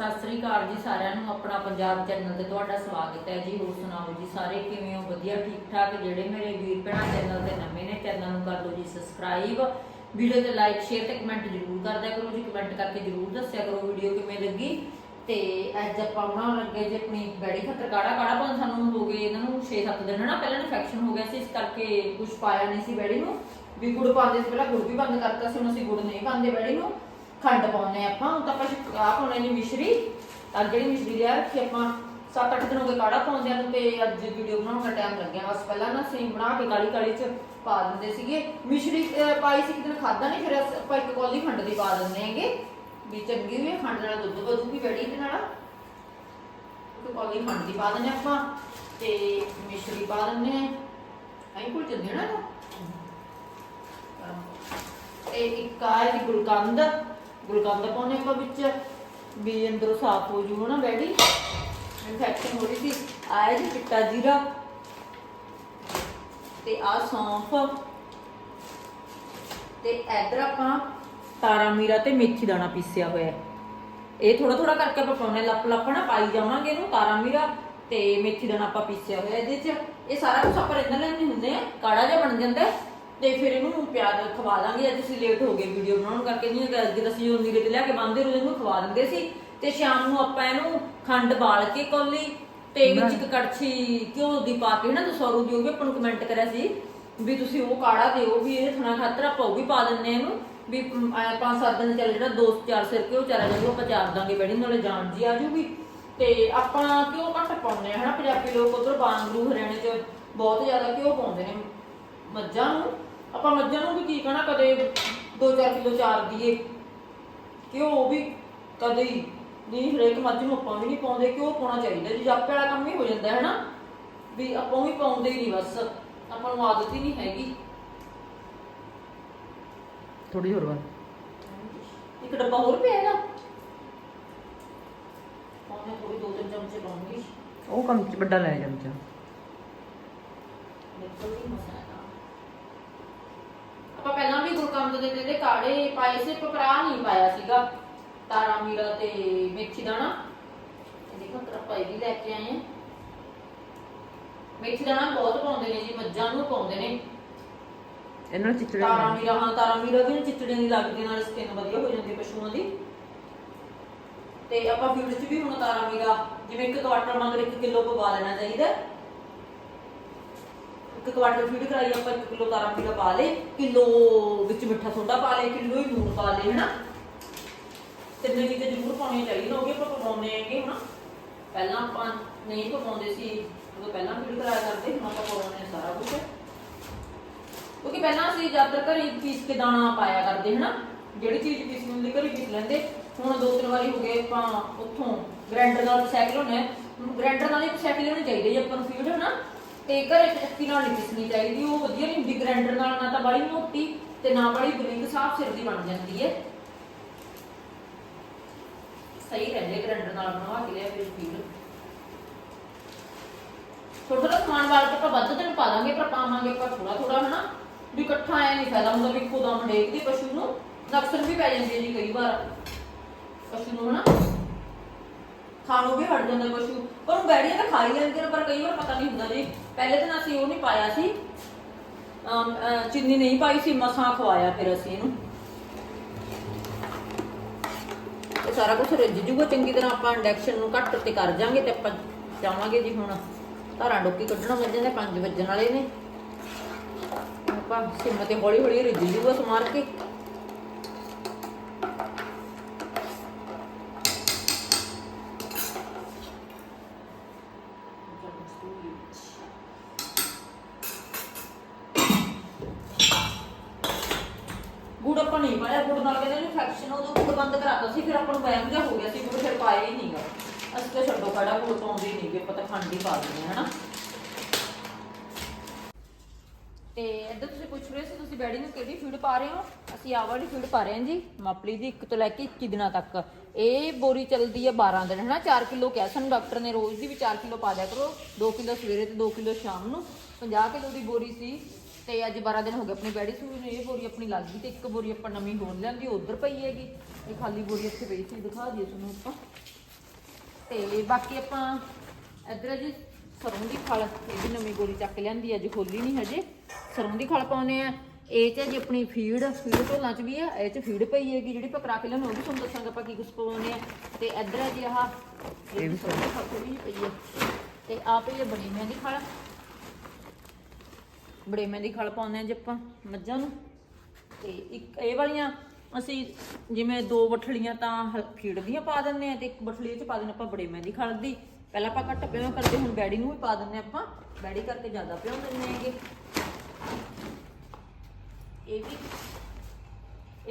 ਸਤਿ ਸ੍ਰੀ ਅਕਾਲ ਜੀ ਸਾਰਿਆਂ ਨੂੰ, ਆਪਣਾ ਪੰਜਾਬ ਚੈਨਲ ਤੇ ਤੁਹਾਡਾ ਸਵਾਗਤ ਹੈ ਜੀ। ਹੋਰ ਸੁਣਾਓ ਜੀ ਸਾਰੇ ਕਿਵੇਂ ਹੋ? ਵਧੀਆ ਠੀਕ ਠਾਕ ਜਿਹੜੇ ਮੇਰੇ ਵੀਰ ਭੈਣਾਂ ਚੈਨਲ ਤੇ ਨਵੇਂ ਨੇ ਚੈਨਲ ਨੂੰ ਕਰ ਦਿਓ ਜੀ ਸਬਸਕ੍ਰਾਈਬ ਵੀਡੀਓ ਤੇ ਲਾਈਕ ਸ਼ੇਅਰ ਤੇ ਕਮੈਂਟ ਜ਼ਰੂਰ ਕਰਦਿਆ ਕਰੋ ਜੀ। ਕਮੈਂਟ ਕਰਕੇ ਜ਼ਰੂਰ ਦੱਸਿਆ ਕਰੋ ਵੀਡੀਓ ਕਿਵੇਂ ਲੱਗੀ। ਤੇ ਅੱਜ ਆਪਾਂ ਬਣਾਉਣ ਲੱਗੇ ਜੀ ਆਪਣੀ ਬੈੜੀ ਖੱਤਰ ਕਾੜਾ। ਕਾੜਾ ਬਣ ਸਾਨੂੰ ਹੋ ਗਏ ਇਹਨਾਂ ਨੂੰ 6-7 ਦਿਨ, ਹਨਾ? ਪਹਿਲਾਂ ਇਨਫੈਕਸ਼ਨ ਹੋ ਗਿਆ ਸੀ, ਇਸ ਕਰਕੇ ਕੁਝ ਪਾਇਆ ਨਹੀਂ ਸੀ ਬੈੜੀ ਨੂੰ। ਵੀ ਗੁੜ ਪਾਉਂਦੇ ਸੀ, ਪਹਿਲਾਂ ਗੁੜ ਵੀ ਬੰਦ ਕਰਤਾ ਸੀ, ਹੁਣ ਅਸੀਂ ਗੁੜ ਨਹੀਂ ਪਾਉਂਦੇ ਬੈੜੀ ਨੂੰ। ਖੰਡ ਪਾਉਂਦੇ ਆਪਾਂ। ਹੁਣ ਤਾਂ ਆਪਾਂ ਆ ਪਾਉਣੇ ਨੇ ਮਿਸ਼ਰੀ। ਅੱਜ ਜਿਹੜੀ ਮਿਸ਼ਰੀ ਲਿਆ ਰੱਖੀ ਆਪਾਂ 7-8 ਦਿਨ ਹੋ ਗਏ ਕਾੜਾ ਪਾਉਂਦਿਆਂ ਨੂੰ ਤੇ ਅੱਜ ਵੀਡੀਓ ਬਣਾਉਣ ਦਾ ਟਾਈਮ ਲੱਗਿਆ। ਬਸ ਪਹਿਲਾਂ ਨਾ ਅਸੀਂ ਬਣਾ ਕੇ ਕਾਲੀ ਕਾਲੀ ਚ ਪਾ ਦਿੰਦੇ ਸੀਗੇ। ਮਿਸ਼ਰੀ ਪਾਈ ਸੀ ਕਿਤੇ ਖਾਦਾ ਨਹੀਂ ਫਿਰ ਆਪਾਂ ਇੱਕ ਕੌਲੀ ਖੰਡ ਦੀ ਪਾ ਦਿੰਦੇ ਹੈਗੇ। ਵੀ ਚੰਗੀ ਵੀ ਖੰਡ ਨਾਲ ਦੁੱਧ ਵਧੂਗੀ ਬੜੀ ਦੇ ਨਾਲ। ਇੱਕ ਕੌਲੀ ਖੰਡ ਦੀ ਪਾ ਦਿੰਦੇ ਆਪਾਂ ਤੇ ਮਿਸ਼ਰੀ ਪਾ ਦਿੰਦੇ ਆ ਐਂ ਕੋਲ ਚੰਦੇ ਨਾ ਤੇ ਇੱਕ ਆ ਇਹਦੀ ਗੁਲਕੰਦ। ਗੁਲਕੰਦ ਪਾਉਣੇ ਆਪਾਂ ਵਿੱਚ। ਵੀ ਅੰਦਰੋਂ ਸਾਫ਼ ਹੋ ਜੂ ਨਾ ਬੈਡੀ? ਇਨਫੈਕਸ਼ਨ ਹੋ ਰਹੀ ਸੀ। ਆ ਜੀ ਚਿੱਟਾ ਜੀਰਾ। ਤੇ ਆ ਸੌਂਫ। ਤੇ ਇਧਰ ਆਪਾਂ ਤਾਰਾ ਮੀਰਾ ਤੇ ਮੇਥੀ ਦਾਣਾ ਪੀਸਿਆ ਹੋਇਆ ਇਹ ਥੋੜਾ ਥੋੜਾ ਕਰਕੇ ਆਪਾਂ ਪਾਉਣੇ ਲੱਪ ਲੱਪ ਨਾ ਪਾਈ ਜਾਵਾਂਗੇ ਇਹਨੂੰ, ਤਾਰਾ ਮੀਰਾ ਤੇ ਮੇਥੀ ਦਾਣਾ ਆਪਾਂ ਪੀਸਿਆ ਹੋਇਆ ਇਹਦੇ ਚ। ਇਹ ਸਾਰਾ ਕੁਝ ਆਪਾਂ ਇੰਨਾ ਲੈਣੇ ਹੁੰਦੇ ਆ ਕਾੜਾ ਜਿਹਾ ਬਣ ਜਾਂਦਾ ਹੈ। ਤੇ ਫਿਰ ਇਹਨੂੰ ਪਿਆਜ਼ ਖਵਾ ਦਾਂਗੇ। ਅੱਜ ਅਸੀਂ ਲੇਟ ਹੋ ਗਏ ਵੀਡੀਓ ਬਣਾਉਣ ਕਰਕੇ। ਨਹੀਂ ਕਿ ਅੱਗੇ ਤਾਂ ਅਸੀਂ ਉਹ ਨੀਰੇ ਤੇ ਲਿਆ ਕੇ ਬੰਦੇ ਰੋਜ਼ ਇਹਨੂੰ ਖਵਾ ਦਿੰਦੇ ਸੀ। ਤੇ ਸ਼ਾਮ ਨੂੰ ਆਪਾਂ ਇਹਨੂੰ ਖੰਡ ਬਾਲ ਕੇ ਕੋਲੀ ਤੇ ਵਿੱਚ ਇੱਕ ਕੜਛੀ ਘਿਓ ਦੀ ਪਾ ਕੇ ਨਾ ਦਸੌਰੂ ਦੀ ਉਹ ਵੀ ਆਪਾਂ ਨੂੰ ਕਮੈਂਟ ਕਰਿਆ ਸੀ ਵੀ ਤੁਸੀਂ ਉਹ ਕਾੜਾ ਦਿਓ ਵੀ ਇਹ ਥਣਾ ਖਾਤਰ ਆਪਾਂ ਉਹ ਵੀ ਪਾ ਦਿੰਨੇ ਇਹਨੂੰ। ਵੀ ਪੰਜ ਸੱਤ ਦਿਨ ਚੱਲ ਜਿਹੜਾ ਦੋ ਚਾਰ ਸਿਰ ਘਿਓ ਚਾਰਾ ਜਦੋਂ ਆਪਾਂ ਚਾਰ ਦਾਂਗੇ ਬੈੜੀ ਨਾਲੇ ਜਾਨ ਜੀ ਆ ਜੂਗੀ। ਤੇ ਆਪਾਂ ਘਿਓ ਘੱਟ ਪਾਉਂਦੇ ਆ ਹਨਾ ਪੰਜਾਬੀ ਲੋਕ ਉਧਰ ਬਾਂਗਰੂ ਹਰਿਆਣੇ ਚ ਬਹੁਤ ਜ਼ਿਆਦਾ ਘਿਓ ਪਾਉਂਦੇ ਨੇ ਮੱਝਾਂ ਨੂੰ। ਆਪਾਂ ਮੱਝਾਂ ਨੂੰ ਵੀ ਕੀ ਕਹਣਾ ਕਦੇ 2-4 ਕਿਲੋ ਚਾਰ ਦੀਏ ਘਿਓ ਵੀ ਕਦੇ ਹੀ ਨਹੀਂ ਹਰੇਕ ਮੱਝ ਨੂੰ ਆਪਾਂ ਵੀ ਨਹੀਂ ਪਾਉਂਦੇ ਘਿਓ ਪਾਉਣਾ ਚਾਹੀਦਾ? ਜੀ ਜਾਪੇ ਵਾਲਾ ਕੰਮ ਹੀ ਹੋ ਜਾਂਦਾ ਹੈ ਨਾ ਵੀ ਆਪਾਂ ਵੀ ਪਾਉਂਦੇ ਹੀ ਨਹੀਂ ਬਸ। ਆਪਾਂ ਨੂੰ ਆਦਤ ਹੀ ਨਹੀਂ ਹੈਗੀ। ਥੋੜੀ ਹੋਰ ਵਾਰ ਇੱਕ ਡੱਬਾ ਹੋਰ ਪਿਆ ਇਹਦਾ? ਪਾਉਣੇ ਥੋੜੀ ਦੋ ਤਿੰਨ ਚਮਚੇ ਪਾਉਂਗੀ। ਉਹ ਕੰਮ ਚ ਵੱਡਾ ਲੈ ਚਮਚਾ। ਬਿਲਕੁਲ ਆਪਾਂ ਪਹਿਲਾਂ ਵੀ ਗੁਰਕੰਦ ਦੇ ਜਿਹੜੇ ਕਾੜੇ ਪਾਏ ਸੀ ਪਰ ਭਰਾ ਨਹੀਂ ਪਾਇਆ ਸੀਗਾ। ਤਾਰਾ ਮੀਰਾ ਤੇ ਮੇਥੀ ਦਾਣਾ। ਦੇਖੋ ਤਰਪਾ ਇਹ ਵੀ ਲੈ ਕੇ ਆਏ ਆ। ਮੇਥੀ ਦਾਣਾ ਬਹੁਤ ਪਾਉਂਦੇ ਨੇ ਜੀ ਮੱਝਾਂ ਨੂੰ ਪਾਉਂਦੇ ਨੇ। ਇਹਨਾਂ ਨੂੰ ਚਿਚੜੇ ਤਾਰਾ ਮੀਰਾ ਹਾਂ ਤਾਰਾ ਮੀਰਾ ਵੀ ਚਿੱਟੜੇ ਨਹੀਂ ਲੱਗਦੀ ਨਾਲ ਸਕਿਨ ਵਧੀਆ ਹੋ ਜਾਂਦੀ ਪਸ਼ੂਆਂ ਦੀ। ਤੇ ਆਪਾਂ ਫੀਡ 'ਚ ਵੀ ਹੁਣ ਤਾਰਾ ਮੀਰਾ ਜਿਵੇਂ ਇੱਕ ਕੁਆਟਰ ਮੰਗਰ 1 ਕਿਲੋ ਪਵਾ ਲੈਣਾ ਚਾਹੀਦਾ। ਇੱਕ ਕੁਆਟਰ ਫੀਡ ਕਰਾਈ, ਆਪਾਂ 1 ਕਿਲੋ ਤਾਰਾ ਮੀਰਾ ਪਾ ਲੇ ਕਿਲੋ ਵਿੱਚ ਮਿੱਠਾ ਸੋਡਾ ਪਾ ਲੇ ਕਿਲੋ ਹੀ ਲੂਣ ਪਾ ਲੇ ਹਨਾ? ਤਿੰਨੇ ਚੀਜ਼ਾਂ ਜ਼ਰੂਰ ਪਾਉਣੀਆਂ ਚਾਹੀਦੀਆਂ ਉਹ ਵੀ ਆਪਾਂ ਪਕਾਉਂਦੇ ਹੈਗੇ, ਹਨਾ? ਪਹਿਲਾਂ ਆਪਾਂ ਨਹੀਂ ਪਕਾਉਂਦੇ ਸੀ ਉਦੋਂ ਪਹਿਲਾਂ ਫੀਡ ਕਰਾਇਆ ਕਰਦੇ, ਹੁਣ ਆਪਾਂ ਪਕਾਉਂਦੇ ਸਾਰਾ ਕੁਝ ਕਿਉਂਕਿ ਪਹਿਲਾਂ ਅਸੀਂ ਜ਼ਿਆਦਾਤਰ ਘਰੇ ਪੀਸ ਕੇ ਦਾਣਾ ਪਾਇਆ ਕਰਦੇ, ਹਨਾ? ਜਿਹੜੀ ਚੀਜ਼ ਪੀਸਣੀ ਹੁੰਦੀ, ਘਰੇ ਪੀਸ ਲੈਂਦੇ। ਹੁਣ ਦੋ ਤਿੰਨ ਵਾਰੀ ਹੋ ਗਏ, ਆਪਾਂ ਉੱਥੋਂ ਗ੍ਰਾਈਂਡਰ ਨਾਲ ਸਾਈਕਲ ਹੋਣਾ ਗ੍ਰਾਈਂਡਰ ਨਾਲ ਇੱਕ ਸਾਈਕਲ ਹੋਣੀ ਚਾਹੀਦੀ ਹੈ ਆਪਾਂ ਨੂੰ ਫੀਡ ਹਨਾ? ਤੇ ਘਰੇ ਚੱਕੀ ਨਾਲ ਨਹੀਂ ਪੀਸਣੀ ਚਾਹੀਦੀ, ਉਹ ਵਧੀਆ ਨਹੀਂ ਹੁੰਦੀ ਗ੍ਰਾਈਂਡਰ ਨਾਲ, ਨਾ ਤਾਂ ਬੜੀ ਮੋਟੀ ਤੇ ਨਾ ਬੜੀ ਬਰੀਕ, ਸਾਫ਼ ਸਿਰ ਦੀ ਬਣ ਜਾਂਦੀ ਹੈ। ਸਹੀ ਰਹਿੰਦੇ ਗ੍ਰਾਈਂਡਰ ਨਾਲ, ਬਣਵਾ ਕੇ ਲਿਆ ਫਿਰ ਫੀਡ ਥੋੜਾ ਥੋੜਾ ਸਮਾਨ ਵਾਲ ਕੇ ਆਪਾਂ ਵੱਧ ਦਿਨ ਪਾ ਦਾਂਗੇ, ਪਰ ਪਾਵਾਂਗੇ ਆਪਾਂ ਥੋੜਾ ਥੋੜਾ ਹਨਾ? ਵੀ ਇਕੱਠਾ ਐ ਨਹੀਂ ਫਾਇਦਾ ਹੁੰਦਾ ਵੀ ਖੁਦਾ ਦਮ ਦੀ ਪਸ਼ੂ ਨੂੰ ਨਕਸਰ ਵੀ ਪੈ ਜਾਂਦੀ ਹੈ ਜੀ ਕਈ ਵਾਰ। ਪਸ਼ੂ ਨੂੰ, ਹਨਾ? ਖਾਣੋਂ ਵੀ ਹਟ ਜਾਂਦਾ ਪਸ਼ੂ। ਪਰ ਉਹ ਬੈੜੀਆਂ ਤਾਂ ਖਾ ਹੀ ਲੈਂਦੇ ਨੇ, ਪਰ ਕਈ ਵਾਰ ਪਤਾ ਨਹੀਂ ਹੁੰਦਾ ਜੀ। ਪਹਿਲੇ ਦਿਨ ਅਸੀਂ ਉਹ ਨਹੀਂ ਪਾਇਆ ਸੀ। ਅਮ, ਅਹ, ਚੀਨੀ ਨਹੀਂ ਪਾਈ ਸੀ ਮਸਾਂ ਖਵਾਇਆ ਫਿਰ ਅਸੀਂ ਇਹਨੂੰ। ਇਹ ਸਾਰਾ ਕੁਝ ਰਿੱਝ ਜੂਗਾ ਚੰਗੀ ਤਰ੍ਹਾਂ ਆਪਾਂ ਇੰਡਕਸ਼ਨ ਨੂੰ ਘੱਟ ਤੇ ਕਰ ਜਾਾਂਗੇ ਤੇ ਆਪਾਂ ਚਾਹਾਂਗੇ ਜੀ ਹੁਣ। ਧਾਰਾਂ ਡੋਕੀ ਕੱਢਣਾ ਵੱਜਣ ਦੇ 5 ਵੱਜਣ ਵਾਲੇ ਨੇ। ਆਪਾਂ ਸਿਮ ਤੇ ਹੌਲੀ ਹੌਲੀ ਰਿੱਝ ਜੂਗਾ ਸਮਾਰ ਕੇ ਗੁੜ ਆਪਾਂ ਨਹੀਂ ਪਾਇਆ ਗੁੜ ਨਾਲ ਕਹਿੰਦੇ ਉਦੋਂ ਗੁੜ ਬੰਦ ਕਰਾਤਾ ਸੀ, ਫਿਰ ਆਪਾਂ ਨੂੰ ਵਹਿਮ ਜਿਹਾ ਹੋ ਗਿਆ ਸੀ ਗੁੜ ਫਿਰ ਪਾਇਆ ਹੀ ਨਹੀਂਗਾ ਅਸੀਂ ਤਾਂ ਛੱਡੋ ਖੜਾ ਗੁੜ ਪਾਉਂਦੇ ਹੀ ਨਹੀਂਗੇ ਪਤਾ ਖੰਡ ਹੀ ਪਾ ਦਿੰਦੇ ਹਨਾ? ਤੇ ਇੱਧਰ ਤੁਸੀਂ ਪੁੱਛ ਰਹੇ ਸੀ, ਤੁਸੀਂ ਬੈਡੀ ਨੂੰ ਕਿਹੜੀ ਫੀਡ ਪਾ ਰਹੇ ਹੋ? ਅਸੀਂ ਆਹ ਵਾਲੀ ਫੀਡ ਪਾ ਰਹੇ ਹਾਂ ਜੀ, ਮਾਪਲੀ ਦੀ 1 ਤੋਂ ਲੈ ਕੇ 21 ਦਿਨਾਂ ਤੱਕ। ਇਹ ਬੋਰੀ ਚੱਲਦੀ ਹੈ 12 ਦਿਨ, ਹਨਾ? 4 ਕਿਲੋ ਕਿਹਾ ਸਾਨੂੰ ਡਾਕਟਰ ਨੇ, ਰੋਜ਼ ਦੀ ਵੀ 4 ਕਿਲੋ ਪਾ ਦਿਆ ਕਰੋ। 2 ਕਿਲੋ ਸਵੇਰੇ ਤੇ 2 ਕਿਲੋ ਸ਼ਾਮ ਨੂੰ। 50 ਕਿਲੋ ਦੀ ਬੋਰੀ ਸੀ। ਤੇ ਅੱਜ 12 ਦਿਨ ਹੋ ਗਏ ਆਪਣੀ ਬੈਡੀ ਸੂਈ ਨੂੰ ਇਹ ਬੋਰੀ ਆਪਣੀ ਲੱਗ ਗਈ ਤੇ ਇੱਕ ਬੋਰੀ ਆਪਾਂ ਨਵੀਂ ਹੋਰ ਲਿਆਂਦੀ ਉਧਰ ਪਈ ਹੈਗੀ। ਇਹ ਖਾਲੀ ਬੋਰੀ ਇੱਥੇ ਪਈ ਸੀ ਦਿਖਾ ਦਈਏ ਤੁਹਾਨੂੰ ਆਪਾਂ। ਤੇ ਬਾਕੀ ਆਪਾਂ ਇੱਧਰ ਜੀ ਸਰੋਂ ਦੀ ਖਲ ਇਹ ਵੀ ਨਵੀਂ ਗੋਲੀ ਚੱਕ ਲਿਆਂਦੀ ਅੱਜ ਖੋਲੀ ਨਹੀਂ ਹਜੇ। ਸਰੋਂ ਦੀ ਖਲ ਪਾਉਨੇ ਆ। ਇਹ ਚ ਜੀ ਆਪਣੀ ਫੀਡ ਫੀਡ ਢੋਲਾਂ ਚ ਵੀ ਆ ਇਹ ਚ ਫੀਡ ਪਈ ਹੈਗੀ ਜਿਹੜੀ ਆਪਾਂ ਕਰਾ ਕੇ ਲਿਆਉਣੀ ਉਹ ਵੀ ਤੁਹਾਨੂੰ ਦੱਸਾਂਗੇ ਆਪਾਂ ਕੀ ਕੁਝ ਪਾਉਨੇ ਆ। ਤੇ ਇੱਧਰ ਹੈ ਜੀ ਆਹ ਇਹ ਵੀ ਸਰੋਂ ਦੀ ਖਲ ਜਿਹੀ ਪਈ ਹੈ ਤੇ ਆਹ ਪਈ ਹੈ ਬੜੀਆਂ ਦੀ ਖਲ। ਬੜੇਮੇ ਦੀ ਖਲ ਪਾਉਂਦੇ ਆ ਜੇ ਆਪਾਂ ਮੱਝਾਂ ਨੂੰ। ਤੇ ਇੱਕ ਇਹ ਵਾਲੀਆਂ ਅਸੀਂ ਜਿਵੇਂ ਦੋ ਬਠਲੀਆਂ ਤਾਂ ਹਲ- ਫੀਡ ਦੀਆਂ ਪਾ ਦਿੰਦੇ ਆ ਤੇ ਇੱਕ ਬਠਲੀ ਚ ਪਾ ਦਿੰਦੇ ਆਪਾਂ ਬੜੇਮੇ ਦੀ ਖਲ ਦੀ। ਪਹਿਲਾਂ ਆਪਾਂ ਘੱਟ ਪਿਓ ਕਰਦੇ ਹੁਣ ਬੈੜੀ ਨੂੰ ਵੀ ਪਾ ਦਿੰਦੇ ਆਪਾਂ। ਬੈੜੀ ਕਰਕੇ ਜ਼ਿਆਦਾ ਪਿਓ ਦਿੰਦੇ ਹੈਗੇ। ਇਹ ਵੀ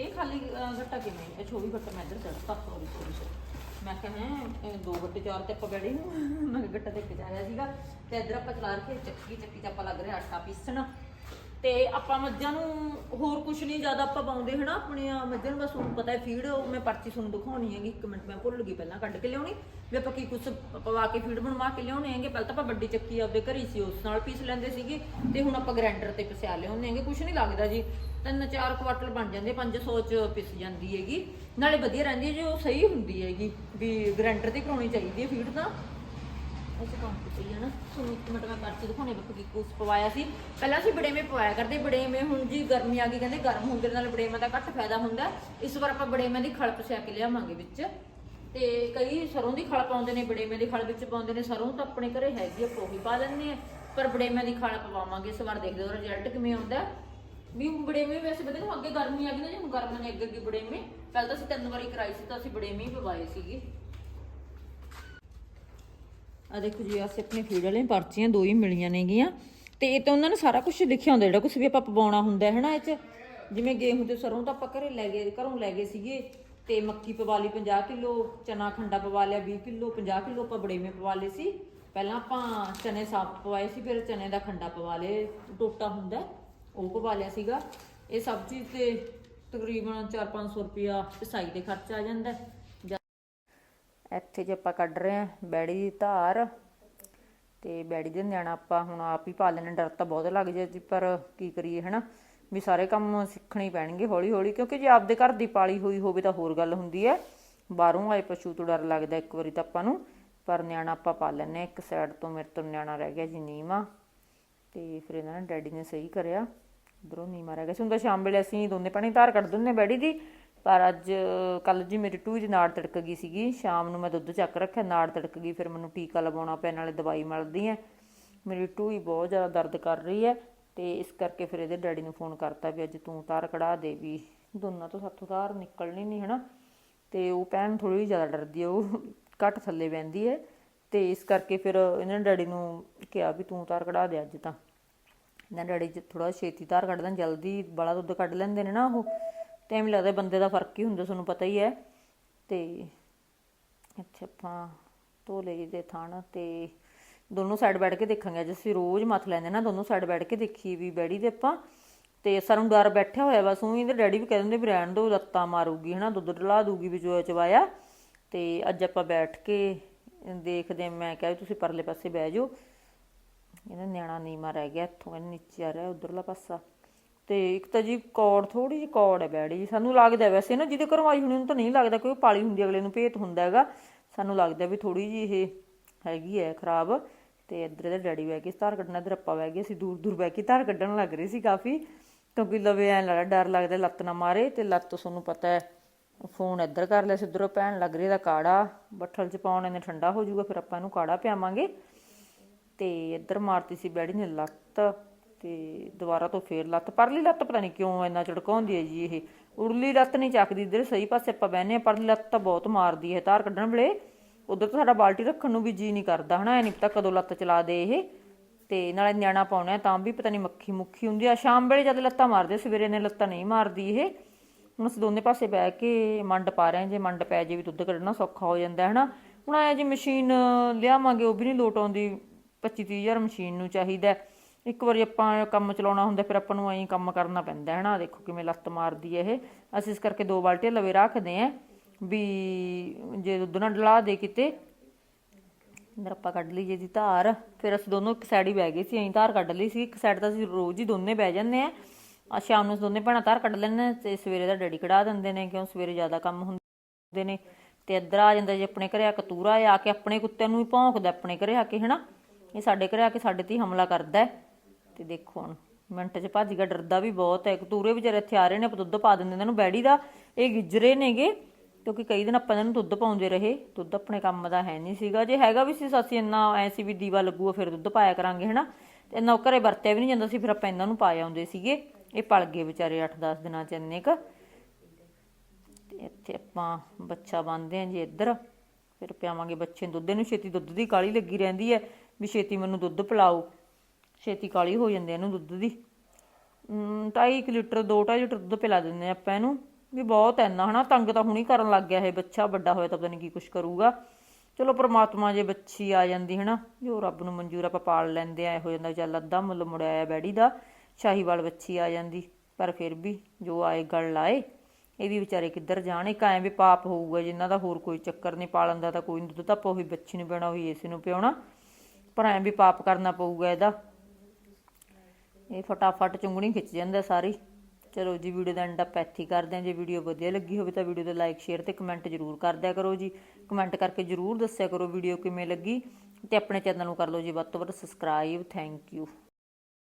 ਇਹ ਖਾਲੀ ਅਹ, ਕਿਵੇਂ ਇਹ ਛੋਵੀ ਗੱਟਾ ਮੈਂ ਇੱਧਰ ਚੜਤਾ ਸੌਰੀ ਸੌਰੀ ਸੌਰੀ ਮੈਂ ਕਿਹਾ, ਹੈ ਦੋ ਗੱਟੇ ਚਾਰ ਤੇ ਆਪਾਂ ਬੈਠੇ ਨੂੰ ਮੈਂ ਕਿਹਾ, ਗੱਟਾ ਦੇ ਇੱਕ ਜਾ ਰਿਹਾ ਸੀਗਾ। ਤੇ ਇੱਧਰ ਆਪਾਂ ਚਲਾ ਕੇ ਚੱਕੀ ਚੱਕੀ ਚ ਆਪਾਂ ਲੱਗ ਰਿਹਾ ਆਟਾ ਪੀਸਣ। ਤੇ ਆਪਾਂ ਮੱਝਾਂ ਨੂੰ ਹੋਰ ਕੁਝ ਨਹੀਂ, ਜ਼ਿਆਦਾ ਆਪਾਂ ਪਾਉਂਦੇ, ਹਨਾ, ਆਪਣੀਆਂ ਮੱਝਾਂ ਨੂੰ। ਬਸ ਤੁਹਾਨੂੰ ਪਤਾ ਹੈ ਫੀਡ ਮੈਂ ਪਰਚੀ ਤੁਹਾਨੂੰ ਦਿਖਾਉਣੀ ਹੈਗੀ। ਇੱਕ ਮਿੰਟ ਮੈਂ ਭੁੱਲ ਗਈ ਪਹਿਲਾਂ, ਕੱਢ ਕੇ ਲਿਆਉਣੀ। ਵੀ ਆਪਾਂ ਕੀ ਕੁਝ ਪਵਾ ਕੇ ਫੀਡ ਬਣਵਾ ਕੇ ਲਿਆਉਣੇ ਹੈਗੇ। ਪਹਿਲਾਂ ਤਾਂ ਆਪਾਂ ਵੱਡੀ ਚੱਕੀ ਆਪਦੇ ਘਰੇ ਸੀ, ਉਸ ਨਾਲ ਪੀਸ ਲੈਂਦੇ ਸੀਗੇ। ਤੇ ਹੁਣ ਆਪਾਂ ਗ੍ਰਾਈਂਡਰ ਤੇ ਪਿਸਿਆ ਲਿਆਉਂਦੇ ਹੈਗੇ। ਕੁਝ ਨਹੀਂ ਲੱਗਦਾ ਜੀ। ਤਿੰਨ ਚਾਰ ਕੁਆਟਲ ਬਣ ਜਾਂਦੇ 500 ਚ ਪਿਸ ਜਾਂਦੀ ਹੈਗੀ। ਨਾਲੇ ਵਧੀਆ ਰਹਿੰਦੀ ਹੈ ਜੀ ਸਹੀ ਹੁੰਦੀ ਹੈਗੀ, ਵੀ ਗ੍ਰਾਈਂਡਰ ਤੇ ਕਰਾਉਣੀ ਚਾਹੀਦੀ ਹੈ ਫੀਡ ਤਾਂ। ਅਸੀਂ ਕੰਮ ਕੀਤੀ ਹੈ ਨਾ। ਤੁਹਾਨੂੰ ਇੱਕ ਮਿੰਟ ਮੈਂ ਪਰਚੀ ਦਿਖਾਉਣੇ ਬੱਕ ਕੀ ਕੁਛ ਪਵਾਇਆ ਸੀ। ਪਹਿਲਾਂ ਅਸੀਂ ਬੜੇਵੇਂ ਪਵਾਇਆ ਕਰਦੇ ਬੜੇਵੇਂ ਹੁਣ ਜੀ ਗਰਮੀ ਆ ਗਈ, ਕਹਿੰਦੇ ਗਰਮ ਹੁੰਦੇ ਨਾਲ ਬੜੇਵੇਂ ਦਾ ਘੱਟ ਫਾਇਦਾ ਹੁੰਦਾ। ਇਸ ਵਾਰ ਆਪਾਂ ਬੜੇਵੇਂ ਦੀ ਖਲ ਪਸਿਆ ਕੇ ਲਿਆਵਾਂਗੇ ਵਿੱਚ। ਤੇ ਕਈ ਸਰੋਂ ਦੀ ਖਲ ਪਾਉਂਦੇ ਨੇ ਬੜੇਵੇਂ ਦੀ ਖਲ ਵਿੱਚ ਪਾਉਂਦੇ ਨੇ। ਸਰੋਂ ਤਾਂ ਆਪਣੇ ਘਰੇ ਹੈਗੀ ਆ, ਆਪਾਂ ਉਹੀ ਪਾ ਲੈਂਦੇ ਆ। ਪਰ ਬੜੇਵੇਂ ਦੀ ਖਲ ਪਵਾਵਾਂਗੇ ਇਸ ਵਾਰ ਦੇਖਦੇ ਹਾਂ ਰਿਜ਼ਲਟ ਕਿਵੇਂ ਆਉਂਦਾ। ਵੀ ਬੜੇਵੇਂ ਵੈਸੇ ਬਦੇ ਨੂੰ ਅੱਗੇ ਗਰਮੀ ਆ ਗਈ ਨਾ, ਜੀ ਹੁਣ ਗਰਮ ਨੇ ਅੱਗੇ ਅੱਗੇ ਬੜੇਵੇਂ। ਪਹਿਲਾਂ ਤਾਂ ਅਸੀਂ ਤਿੰਨ ਵਾਰੀ ਕਰਾਈ ਸੀ, ਤਾਂ ਅਸੀਂ ਬੜੇਵੇਂ ਹੀ ਪਵਾਏ ਸੀਗੇ। ਆ ਦੇਖੋ ਜੀ, ਅਸੀਂ ਆਪਣੇ ਫੀਡ ਵਾਲੇ ਪਰਚੀਆਂ ਦੋ ਹੀ ਮਿਲੀਆਂ ਨੇਗੀਆਂ। ਤੇ ਇਹ ਤਾਂ ਉਹਨਾਂ ਨੇ ਸਾਰਾ ਕੁਝ ਲਿਖਿਆ ਹੁੰਦਾ, ਜਿਹੜਾ ਕੁਝ ਵੀ ਆਪਾਂ ਪਵਾਉਣਾ ਹੁੰਦਾ ਹੈ ਹਨਾ ਇਹ ਚ। ਜਿਵੇਂ ਗੇਹੂੰ ਤੇ ਸਰੋਂ ਤਾਂ ਆਪਾਂ ਘਰੇ ਲੈ ਗਏ, ਘਰੋਂ ਲੈ ਗਏ ਸੀਗੇ। ਤੇ ਮੱਕੀ ਪਵਾ ਲਈ 50 ਕਿਲੋ, ਚਨਾ ਖੰਡਾ ਪਵਾ ਲਿਆ 20 ਕਿਲੋ 50 ਕਿਲੋ ਆਪਾਂ ਬੜੇਵੇਂ ਪਵਾ ਲਏ ਸੀ। ਪਹਿਲਾਂ ਆਪਾਂ ਚਨੇ ਸਾਫ਼ ਪਵਾਏ ਸੀ, ਫਿਰ ਚਨੇ ਦਾ ਖੰਡਾ ਪਵਾ ਲਏ, ਟੋਟਾ ਹੁੰਦਾ। ਉਹ ਪਵਾ ਲਿਆ ਸੀਗਾ। ਇਹ ਸਭ ਚੀਜ਼ ਤੇ ਤਕਰੀਬਨ 4-500 ਰੁਪਿਆ ਪਿਸਾਈ ਦੇ ਖਰਚ ਆ ਜਾਂਦਾ ਇੱਥੇ ਜੇ ਆਪਾਂ ਕੱਢ ਰਹੇ ਆ ਬੈੜੀ ਦੀ ਧਾਰ, ਤੇ ਬੈੜੀ ਦੇ ਨਿਆਣਾ ਆਪਾਂ ਹੁਣ ਆਪ ਹੀ ਪਾ ਲੈਣੇ ਡਰ ਤਾਂ ਬਹੁਤ ਲੱਗ ਜਾਏ ਪਰ ਕੀ ਕਰੀਏ, ਹਨਾ? ਵੀ ਸਾਰੇ ਕੰਮ ਸਿੱਖਣੇ ਪੈਣਗੇ ਹੌਲੀ ਹੌਲੀ ਕਿਉਂਕਿ ਜੇ ਆਪਦੇ ਘਰ ਦੀ ਪਾਲੀ ਹੋਈ ਹੋਵੇ ਤਾਂ ਹੋਰ ਗੱਲ ਹੁੰਦੀ ਹੈ। ਬਾਹਰੋਂ ਆਏ ਪਸ਼ੂ ਤੋਂ ਡਰ ਲੱਗਦਾ ਇੱਕ ਵਾਰੀ ਤਾਂ ਆਪਾਂ ਨੂੰ, ਪਰ ਨਿਆਣਾ ਆਪਾਂ ਪਾ ਲੈਨੇ ਇੱਕ ਸਾਈਡ ਤੋਂ ਮੇਰੇ ਤੋਂ ਨਿਆਣਾ ਰਹਿ ਗਿਆ ਜੀ ਨੀਮਾ ਤੇ ਫਿਰ ਇਹਨਾਂ ਨੇ ਡੈਡੀ ਨੇ ਸਹੀ ਕਰਿਆ। ਉਧਰੋਂ ਨਹੀਂ ਮਾਰਿਆ ਗਿਆ ਸੀ। ਹੁਣ ਤਾਂ ਸ਼ਾਮ ਵੇਲੇ ਅਸੀਂ ਦੋਨੇ ਪਾਣੀ ਧਾਰ ਕੱਢ ਦਿੰਨੇ ਬੈੜੀ ਦੀ। ਪਰ ਅੱਜ ਕੱਲ ਜੀ ਮੇਰੀ ਟੂਈ ਦੀ ਨਾੜ ਤੜਕ ਗਈ ਸੀਗੀ। ਸ਼ਾਮ ਨੂੰ ਮੈਂ ਦੁੱਧ ਚੱਕ ਰੱਖਿਆ, ਨਾੜ ਤੜਕ ਗਈ, ਫਿਰ ਮੈਨੂੰ ਟੀਕਾ ਲਵਾਉਣਾ ਪਿਆ, ਨਾਲੇ ਦਵਾਈ ਮਿਲਦੀ ਹੈ। ਮੇਰੀ ਟੂਈ ਬਹੁਤ ਜ਼ਿਆਦਾ ਦਰਦ ਕਰ ਰਹੀ ਹੈ ਤੇ ਇਸ ਕਰਕੇ ਫਿਰ ਇਹਦੇ ਡੈਡੀ ਨੂੰ ਫੋਨ ਕਰਤਾ ਵੀ ਅੱਜ ਤੂੰ ਤਾਰ ਕਢਾ ਦੇ ਵੀ ਦੋਨਾਂ ਤੋਂ ਸਾਥੋਂ ਤਾਰ ਨਿਕਲਣੀ ਨਹੀਂ, ਹਨਾ? ਤੇ ਉਹ ਭੈਣ ਥੋੜੀ ਜ਼ਿਆਦਾ ਡਰਦੀ ਹੈ, ਉਹ ਘੱਟ ਥੱਲੇ ਬੈੰਦੀ ਹੈ। ਤੇ ਇਸ ਕਰਕੇ ਫਿਰ ਇਹਨਾਂ ਨੇ ਡੈਡੀ ਨੂੰ ਕਿਹਾ ਵੀ ਤੂੰ ਤਾਰ ਕਢਾ ਦੇ ਅੱਜ ਤਾਂ। ਇਹਨਾਂ ਡੈਡੀ ਜੀ ਥੋੜਾ ਛੇਤੀ ਧਾਰ ਕੱਢ ਨੇ ਜਲਦੀ ਬੜਾ ਦੁੱਧ ਕੱਢ ਲੈਂਦੇ ਨੇ ਨਾ ਉਹ। ਟਾਈਮ ਲੱਗਦਾ ਬੰਦੇ ਦਾ ਫ਼ਰਕ ਹੀ ਹੁੰਦਾ, ਤੁਹਾਨੂੰ ਪਤਾ ਹੀ ਹੈ। ਤੇ ਅੱਛਾ ਆਪਾਂ ਧੋ ਧੋਲੇ ਦੇ ਥਣ ਤੇ ਦੋਨੋਂ ਸਾਈਡ ਬੈਠ ਕੇ ਦੇਖਾਂਗੇ। ਅੱਜ ਅਸੀਂ ਰੋਜ਼ ਮੱਥ ਲੈਂਦੇ ਨਾ, ਦੋਨੋਂ ਸਾਈਡ ਬੈਠ ਕੇ ਦੇਖੀ ਵੀ ਬੈੜੀ ਦੇ ਆਪਾਂ। ਤੇ ਸਾਨੂੰ ਡਰ ਬੈਠਿਆ ਹੋਇਆ ਬਸ ਉਹੀ ਇਹਦੇ ਡੈਡੀ ਵੀ ਕਹਿ ਦਿੰਦੇ ਵੀ ਰਹਿਣ ਦੋ, ਲੱਤਾਂ ਮਾਰੂਗੀ, ਹਨਾ, ਦੁੱਧ ਡਲਾ ਦੂਗੀ ਵੀ ਜੋ ਚਵਾਇਆ। ਤੇ ਅੱਜ ਆਪਾਂ ਬੈਠ ਕੇ ਦੇਖਦੇ ਮੈਂ ਕਿਹਾ ਵੀ ਤੁਸੀਂ ਪਰਲੇ ਪਾਸੇ ਬਹਿ ਜਾਓ। ਇਹਦਾ ਨਿਆਣਾ ਨੀਮਾ ਰਹਿ ਗਿਆ, ਇੱਥੋਂ ਇਹਨੇ ਨੀਚੇ ਆ ਰਿਹਾ, ਉਧਰਲਾ ਪਾਸਾ। ਤੇ ਇੱਕ ਤਾਂ ਜੀ ਕੌੜ ਥੋੜੀ ਜਿਹੀ ਕੌੜ ਹੈ ਬੈੜੀ ਸਾਨੂੰ ਲੱਗਦਾ ਵੈਸੇ ਨਾ, ਜਿਹਦੇ ਘਰੋਂ ਆਈ ਹੋਣੀ, ਉਹਨੂੰ ਤਾਂ ਨਹੀਂ ਲੱਗਦਾ ਕੋਈ ਪਾਲੀ ਹੁੰਦੀ, ਅਗਲੇ ਨੂੰ ਭੇਤ ਹੁੰਦਾ ਹੈਗਾ। ਸਾਨੂੰ ਲੱਗਦਾ ਵੀ ਥੋੜੀ ਜਿਹੀ ਇਹ ਹੈਗੀ ਹੈ ਖਰਾਬ। ਤੇ ਇੱਧਰ ਇਹਦੇ ਡੈਡੀ ਬਹਿ ਕੇ ਧਾਰ ਕੱਢਣਾ, ਇੱਧਰ ਆਪਾਂ ਬਹਿ ਗਏ ਸੀ ਦੂਰ ਦੂਰ ਬਹਿ ਕੇ ਧਾਰ ਕੱਢਣ ਲੱਗ ਰਹੀ ਸੀ ਕਾਫੀ। ਕਿਉਂਕਿ ਲਵੇ ਐ ਲੱਗਦਾ ਡਰ ਲੱਗਦਾ, ਲੱਤ ਨਾ ਮਾਰੇ, ਤੇ ਲੱਤ ਤੁਹਾਨੂੰ ਪਤਾ ਹੈ, ਫੋਨ ਇੱਧਰ ਕਰ ਲਿਆ ਸੀ ਇੱਧਰੋਂ ਪੈਣ ਲੱਗ ਰਹੀ ਦਾ ਕਾੜਾ, ਬੱਠਲ ਚ ਪਾਉਣ ਇਹਨੇ ਠੰਡਾ ਹੋ ਜਾਊਗਾ, ਫਿਰ ਆਪਾਂ ਇਹਨੂੰ ਕਾੜਾ ਪਿਆਵਾਂਗੇ। ਤੇ ਇੱਧਰ ਮਾਰਤੀ ਸੀ ਬੈੜੀ ਨੇ ਲੱਤ ਤੇ ਦੁਬਾਰਾ ਤੋਂ ਫੇਰ ਲੱਤ, ਪਰਲੀ ਲੱਤ ਪਤਾ ਨਹੀਂ ਕਿਉਂ ਇੰਨਾ ਝੜਕਾਉਂਦੀ ਹੈ ਜੀ ਇਹ। ਉਰਲੀ ਲੱਤ ਨਹੀਂ ਚੱਕਦੀ ਇੱਧਰ, ਸਹੀ ਪਾਸੇ ਆਪਾਂ ਬਹਿਨੇ ਆ ਪਰਲੀ ਲੱਤ ਤਾਂ ਬਹੁਤ ਮਾਰਦੀ ਹੈ ਧਾਰ ਕੱਢਣ ਵੇਲੇ ਉਧਰ ਤਾਂ ਸਾਡਾ ਬਾਲਟੀ ਰੱਖਣ ਨੂੰ ਵੀ ਜੀ ਨਹੀਂ ਕਰਦਾ, ਹਨਾ ਐ ਨਹੀਂ ਪਤਾ ਕਦੋਂ ਲੱਤ ਚਲਾ ਦੇ ਇਹ। ਤੇ ਨਾਲੇ ਨਿਆਣਾ ਪਾਉਣਾ ਤਾਂ ਵੀ ਪਤਾ ਨਹੀਂ ਮੱਖੀ ਮੁੱਖੀ ਹੁੰਦੀ ਆ। ਸ਼ਾਮ ਵੇਲੇ ਜਦ ਲੱਤਾਂ ਮਾਰਦੇ ਸਵੇਰੇ ਨੇ ਲੱਤਾਂ ਨਹੀਂ ਮਾਰਦੀ ਇਹ। ਹੁਣ ਅਸੀਂ ਦੋਨੇ ਪਾਸੇ ਬਹਿ ਕੇ ਮੰਡ ਪਾ ਰਹੇ ਜੇ ਮੰਡ ਪੈ ਜੇ ਵੀ ਦੁੱਧ ਕੱਢਣਾ ਸੌਖਾ ਹੋ ਜਾਂਦਾ ਹੈ ਹਨਾ। ਹੁਣ ਆਇਆ ਜੇ ਮਸ਼ੀਨ ਲਿਆਵਾਂਗੇ, ਉਹ ਵੀ ਨਹੀਂ ਲੋਟ ਆਉਂਦੀ। 25 ਹਜ਼ਾਰ ਮਸ਼ੀਨ ਨੂੰ ਚਾਹੀਦਾ ਇੱਕ ਵਾਰੀ ਆਪਾਂ ਕੰਮ ਚਲਾਉਣਾ ਹੁੰਦਾ, ਫਿਰ ਆਪਾਂ ਨੂੰ ਐਂ ਕੰਮ ਕਰਨਾ ਪੈਂਦਾ ਹੈ ਨਾ। ਦੇਖੋ ਕਿਵੇਂ ਲੱਤ ਮਾਰਦੀ ਹੈ ਇਹ। ਅਸੀਂ ਇਸ ਕਰਕੇ ਦੋ ਬਾਲਟੀਆਂ ਲਵੇ ਰੱਖਦੇ ਆਂ ਵੀ ਜੇ ਦੁੱਧ ਨਾ ਡਲਾ ਦੇ ਕਿਤੇ। ਅੰਦਰ ਆਪਾਂ ਕੱਢ ਲਈ ਜੀ ਧਾਰ। ਫਿਰ ਅਸੀਂ ਦੋਨੋਂ ਇੱਕ ਸਾਈਡ ਹੀ ਬਹਿ ਗਏ ਸੀ, ਐਂ ਧਾਰ ਕੱਢ ਲਈ ਸੀ। ਇੱਕ ਸਾਈਡ ਤਾਂ ਅਸੀਂ ਰੋਜ਼ ਹੀ ਦੋਨੇ ਬਹਿ ਜਾਂਦੇ ਆ ਆ ਸ਼ਾਮ ਨੂੰ ਅਸੀਂ ਦੋਨੇ ਭੈਣਾਂ ਧਾਰ ਕੱਢ ਲੈਂਦੇ ਤੇ ਸਵੇਰੇ ਦਾ ਡੈਡੀ ਕਢਾ ਦਿੰਦੇ ਨੇ ਕਿਉਂ? ਸਵੇਰੇ ਜ਼ਿਆਦਾ ਕੰਮ ਹੁੰਦੇ ਨੇ। ਤੇ ਇੱਧਰ ਆ ਜਾਂਦਾ ਜੇ ਆਪਣੇ ਘਰੇ ਆ ਕਤੂਰਾ ਆ ਕੇ ਆਪਣੇ ਕੁੱਤਿਆਂ ਨੂੰ ਹੀ ਭੌਂਕਦਾ, ਆਪਣੇ ਘਰੇ ਆ ਕੇ, ਹਨਾ? ਇਹ ਸਾਡੇ ਘਰੇ ਆ ਕੇ ਸਾਡੇ ਤੇ ਹੀ ਹਮਲਾ ਕਰਦਾ ਹੈ। ਤੇ ਦੇਖੋ ਹੁਣ, ਮਿੰਟ 'ਚ ਭੱਜ ਗਿਆ, ਡਰਦਾ ਵੀ ਬਹੁਤ ਹੈ। ਕਤੂਰੇ ਵਿਚਾਰੇ ਇੱਥੇ ਆ ਰਹੇ ਨੇ, ਆਪਾਂ ਦੁੱਧ ਪਾ ਦਿੰਦੇ ਇਹਨਾਂ ਨੂੰ ਬੈੜੀ ਦਾ। ਇਹ ਗਿੱਜਰੇ ਨੇਗੇ, ਕਿਉਂਕਿ ਕਈ ਦਿਨ ਆਪਾਂ ਇਹਨਾਂ ਨੂੰ ਦੁੱਧ ਪਾਉਂਦੇ ਰਹੇ। ਦੁੱਧ ਆਪਣੇ ਕੰਮ ਦਾ ਹੈ ਨਹੀਂ ਸੀਗਾ। ਜੇ ਹੈਗਾ ਵੀ ਸੀ ਅਸੀਂ ਇੰਨਾ ਐ ਸੀ ਵੀ ਦੀਵਾ ਲੱਗੂਗਾ, ਫਿਰ ਦੁੱਧ ਪਾਇਆ ਕਰਾਂਗੇ, ਹਨਾ? ਤੇ ਇੰਨਾ ਘਰੇ ਵਰਤਿਆ ਵੀ ਨਹੀਂ ਜਾਂਦਾ ਸੀ, ਫਿਰ ਆਪਾਂ ਇਹਨਾਂ ਨੂੰ ਪਾ ਆਉਂਦੇ ਸੀਗੇ। ਇਹ ਪਲ ਗਏ ਵਿਚਾਰੇ 8-10 ਦਿਨਾਂ ਚ ਇੰਨੇ ਕ। ਤੇ ਇੱਥੇ ਆਪਾਂ ਬੱਚਾ ਬੰਨਦੇ ਆਂ ਜੀ ਇੱਧਰ। ਫਿਰ ਪਿਆਵਾਂਗੇ ਬੱਚੇ ਨੂੰ। ਦੁੱਧ ਇਹਨੂੰ ਛੇਤੀ ਦੁੱਧ ਦੀ ਕਾਲੀ ਲੱਗੀ ਰਹਿੰਦੀ ਹੈ ਵੀ ਛੇਤੀ ਮੈਨੂੰ ਦੁੱਧ ਪਿਲਾਓ। ਛੇਤੀ ਕਾਲੀ ਹੋ ਜਾਂਦੀ ਹੈ ਇਹਨੂੰ ਦੁੱਧ ਦੀ। ਅਮ, ਢਾਈ ਇੱਕ ਲੀਟਰ ਦੋ ਢਾਈ ਲੀਟਰ ਦੁੱਧ ਪਿਲਾ ਦਿੰਦੇ ਹਾਂ ਆਪਾਂ ਇਹਨੂੰ। ਵੀ ਬਹੁਤ ਐਨਾ ਹਨਾ? ਤੰਗ ਤਾਂ ਹੁਣੀ ਕਰਨ ਲੱਗ ਗਿਆ ਇਹ ਬੱਚਾ ਵੱਡਾ ਹੋਇਆ ਤਾਂ ਪਤਾ ਨਹੀਂ ਕੀ ਕੁਛ ਕਰੂਗਾ। ਚਲੋ ਪ੍ਰਮਾਤਮਾ ਜੇ ਬੱਚੀ ਆ ਜਾਂਦੀ ਹਨਾ? ਜੋ ਰੱਬ ਨੂੰ ਮਨਜ਼ੂਰ ਆਪਾਂ ਪਾਲ ਲੈਂਦੇ ਆ ਹੋ ਜਾਂਦਾ ਚੱਲ ਅੱਧਾ ਮੁੱਲ ਮੁੜਿਆ ਆ ਬੈੜੀ ਦਾ। ਸ਼ਾਹੀਵਾਲ ਬੱਚੀ ਆ ਜਾਂਦੀ ਪਰ ਫਿਰ ਵੀ ਜੋ ਆਏ ਗੱਲ ਲਾਏ ਇਹ ਵੀ ਵਿਚਾਰੇ ਕਿੱਧਰ ਜਾਣ? ਇੱਕ ਐਂ ਵੀ ਪਾਪ ਹੋਊਗਾ, ਜਿਨ੍ਹਾਂ ਦਾ ਹੋਰ ਕੋਈ ਚੱਕਰ ਨਹੀਂ ਪਾਲਣ ਦਾ ਤਾਂ ਕੋਈ ਨਹੀਂ ਦੁੱਧ ਤਾਂ ਆਪਾਂ ਬੱਚੀ ਨੂੰ ਪਿਆਉਣਾ, ਉਹੀ ਇਸ ਨੂੰ ਪਿਆਉਣਾ। ਪਰ ਐਂ ਵੀ ਪਾਪ ਕਰਨਾ ਪਊਗਾ ਇਹਦਾ। ਇਹ ਫਟਾਫਟ ਚੁੰਗਣੀ ਖਿੱਚ ਜਾਂਦਾ ਸਾਰੀ। ਚਲੋ ਜੀ, ਵੀਡੀਓ ਦਾ ਐਂਡ ਅਪ ਇੱਥੇ ਕਰਦੇ ਹਾਂ। ਜੇ ਵੀਡੀਓ ਵਧੀਆ ਲੱਗੀ ਹੋਵੇ ਤਾਂ ਵੀਡੀਓ ਤੇ ਲਾਈਕ ਸ਼ੇਅਰ ਤੇ ਕਮੈਂਟ ਜ਼ਰੂਰ ਕਰ ਦਿਆ ਕਰੋ ਜੀ। ਕਮੈਂਟ ਕਰਕੇ ਜ਼ਰੂਰ ਦੱਸਿਆ ਕਰੋ ਵੀਡੀਓ ਕਿਵੇਂ ਲੱਗੀ ਤੇ ਆਪਣੇ ਚੈਨਲ ਨੂੰ ਕਰ ਲਓ ਜੀ ਵੱਧ ਤੋਂ ਵੱਧ ਸਬਸਕ੍ਰਾਈਬ ਥੈਂਕ ਯੂ